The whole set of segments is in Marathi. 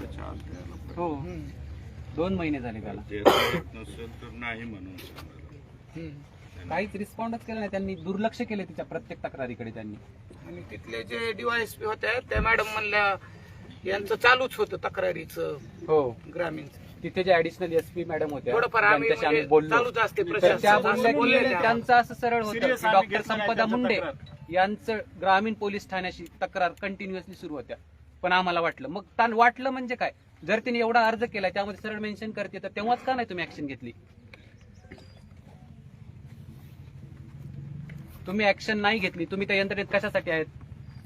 आत पाहिजे. हो. दोन महिने झाले त्याला. ते नसेल तर नाही म्हणून सांगायला. काहीच रिस्पॉन्डच केला नाही. त्यांनी दुर्लक्ष केले तिच्या प्रत्येक तक्रारीकडे त्यांनी. आणि तिथले जे डीवायएसपी होत्या त्या मॅडम म्हणल्या यांचं चालूच होतं तक्रारीचं हो. ग्रामीण. तिथे जे ऍडिशनल एस पी मॅडम होत्या थोडंफार आम्ही त्यांच्याशी आम्ही म्हणजे बोललो. चालूच असते तर त्या प्रशासन बोलल्या असं की बोललेले आम्हाला. त्यांचं असं सरळ होतं. Serious की आम्ही डॉक्टर घेतलं नाही संपदा त्यांचं मुंडे तक्रार. यांचं ग्रामीण पोलीस ठाण्याशी तक्रार कंटिन्युअसली सुरू होत्या. पण आम्हाला वाटलं. मग ताण वाटलं म्हणजे काय? जर तिने एवढा अर्ज केला त्यामध्ये सरळ मेन्शन करते तर तेव्हाच का नाही तुम्ही ऍक्शन घेतली? तुम्ही ऍक्शन नाही घेतली. तुम्ही त्या यंत्रणेत कशासाठी आहेत?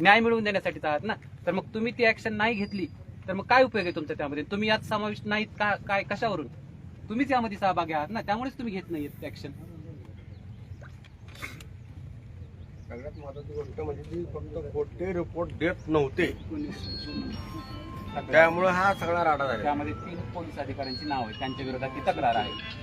न्याय मिळवून देण्यासाठीच आहात ना? तर मग तुम्ही ती ऍक्शन नाही घेतली तर मग काय उपयोग आहे तुमचा त्यामध्ये? तुम्ही यात समाविष्ट नाहीत का? काय? कशावरून? तुम्हीच यामध्ये सहभागी आहात ना? त्यामुळेच तुम्ही घेत नाहीत ऍक्शन सगळ्यात महत्वाची गोष्ट म्हणजे ती फक्त खोटे रिपोर्ट देत नव्हते. त्यामुळे हा सगळा राडा झाला त्यामध्ये तीन पोलीस अधिकाऱ्यांची नाव आहे त्यांच्या विरोधात ती तक्रार आहे.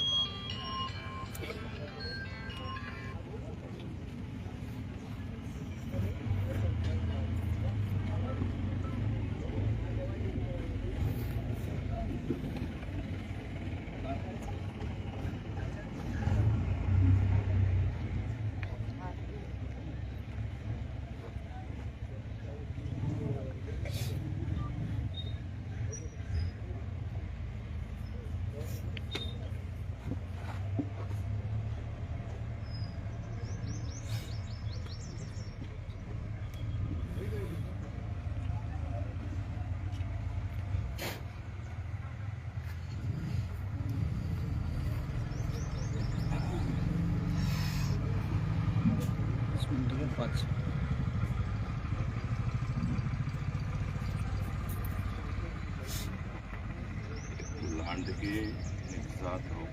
लांडगे एक जाधव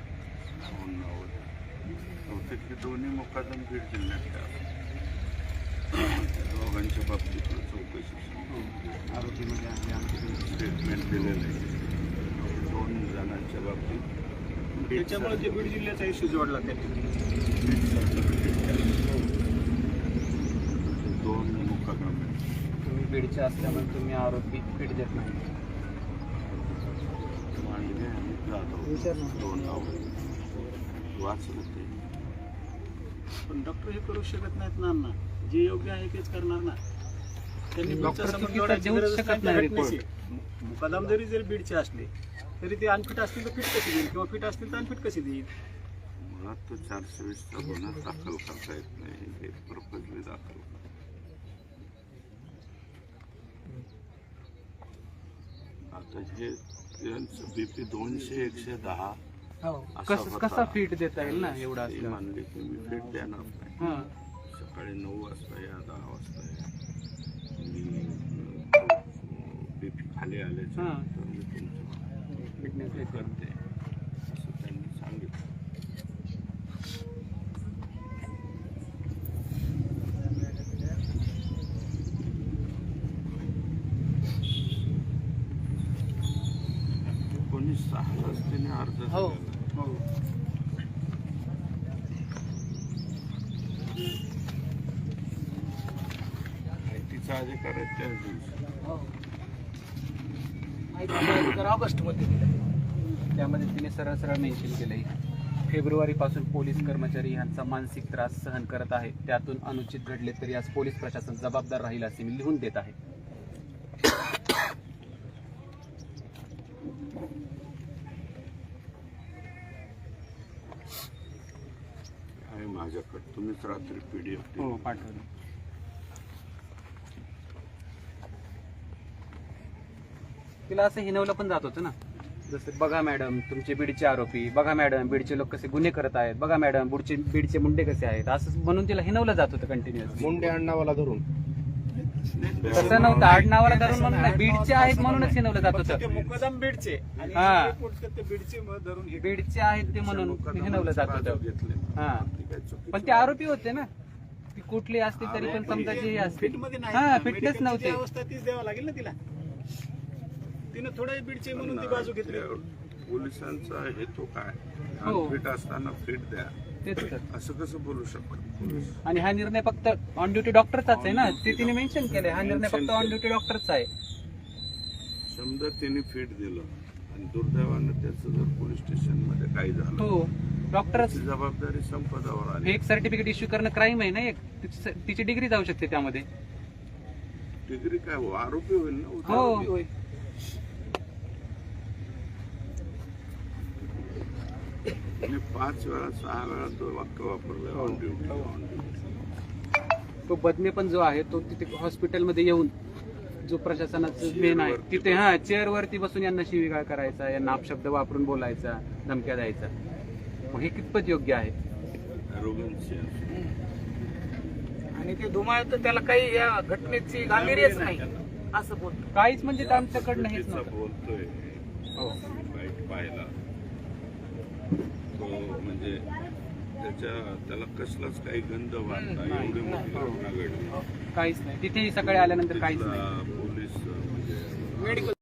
दोन नवरे बहुतेक हे दोन्ही मुकादम बीड जिल्ह्यातले आहेत. त्या दोघांच्या बाबतीत चौकशी. आरोपीमध्ये आपले आमचे स्टेटमेंट दिलेलं आहे. दोन जणांच्या बाबतीत त्याच्यामुळे ते बीड जिल्ह्याचा इश्यू जोडला त्यांनी. तुम्ही बीडचे असल्यामुळे तुम्ही आरोपी पीठ देत नाही. लांडगे आणि जाधव दोन नवरे वाचलं ते पण डॉक्टर हे करू शकत नाहीत ना अण्णा जे योग्य आहे तेच करणार ना. त्यांनी डॉक्टर बीडच्या समोर चुकीचं जोडायची देऊच गरजच शकत नाही त्या नाही. घटनेची. मुकादम जरी जरी बीडचे असले तरी ते अनफिट असतील तर फिट कशी देईल? किंवा फिट असतील तर अनफिट कशी देईल? मुळात तो चारशे वीसचा गुन्हा दाखल करता येत नाही. हे पर्पजली दाखल आता हे यांचं बीपी दोनशे एकशे दहा असा कसं होता. कसा फीट देता येईल ना एवढा ते असलं? म्हणले की मी फिट देणार नाही. हा. सकाळी नऊ वाजता या दहा वाजता या. मी बीपी खाली आल्याच्या हा. नंतर मी तुमचं फिटनेस हे करते असं त्यांनी सांगितलं त्याने अर्ज हो. हो माहितीचा अधिकार आहे त्याच दिवशी. ऑगस्टमध्ये दिलं त्यामध्ये तिने सरळ सरळ मेन्शन केलंय. फेब्रुवारी पासून पोलीस कर्मचारी यांचा मानसिक त्रास सहन करत आहे. त्यातून अनुचित घडले तरी आज पोलीस प्रशासन जबाबदार राहील असे मी लिहून देत आहे आहे माझ्याकडे. तुम्हीच रात्री पीडीएफ हो पाठवलं. तिला असं हिनवलं पण जात होतं ना. जसं बघा मॅडम तुमचे बीडचे आरोपी बघा मॅडम बीडचे लोक कसे गुन्हे करत आहेत बघा मॅडम बुडचे बीडचे मुंडे कसे आहेत. असं म्हणून तिला हिनवलं जात होतं कंटिन्युअसली मुंडे अण्णावाला धरून. तसं नव्हतं. आडनावाला धरून म्हणून नाही. बीडचे आहेत म्हणूनच हिनवलं जात ते होतं. मुकदम बीडचे. आणि हा. हे ते बीडचे म- धरून हे बीडचे आहेत ते म्हणून हिनवलं जात होतं. हा. पण ते आरोपी होते ना. ती कुठली असते तरी पण समजा जे हे असते. फिटमध्ये हा नाही फिटनेस नव्हते. अवस्था तीच द्यावं लागेल ना तिला. तिनं थोडं बीडचे म्हणून ती बाजू घेतली. पोलिसांचा हेतू काय? हो. फिट असताना फिट द्या. तेच तर. असं कसं बोलू शकतो? आणि हा निर्णय फक्त ऑन ड्युटी डॉक्टरचाच आहे ना? ते तिने मेन्शन केलंय. हा निर्णय फक्त ऑन ड्युटी डॉक्टरचा आहे. समजा त्यांनी फिट दिलं आणि दुर्दैवानं त्याचं जर पोलीस स्टेशनमध्ये काही झालं हो. डॉक्टरच त्याची जबाबदारी संपदावर आली. फेक सर्टिफिकेट इश्यू करणं क्राईम आहे ना एक? तिची डिग्री जाऊ शकते त्यामध्ये. डिग्री काय हो? आरोपी होईल ना. हो. आणि पाच वेळा सहा वेळा तो वाक्य वापरलं ऑन ड्युटी ऑन ड्युटी तो बदने पण जो आहे तो तिथे हॉस्पिटलमध्ये येऊन जो प्रशासनाचं मेन आहे चेअरवरती तिथे हा चेअर वरती बसून यांना शिवीगाळ करायचा यांना अपशब्द वापरून बोलायचा धमक्या द्यायचा. मग हे कितपत योग्य आहे. आणि ते धुमाळ तर त्याला काही या घटनेची गांभीर्यच नाही. असं बोलतो. काहीच म्हणजे आमच्याकडनं हेच बोलतोय हो. पाहिला. म्हणजे त्याच्या त्याला कसलाच काही गंध वाटला नाही. एवढी मोठी घटना घडली. काहीच नाही. तिथेही सकाळी आल्यानंतर काहीच नाही. पोलीस म्हणजे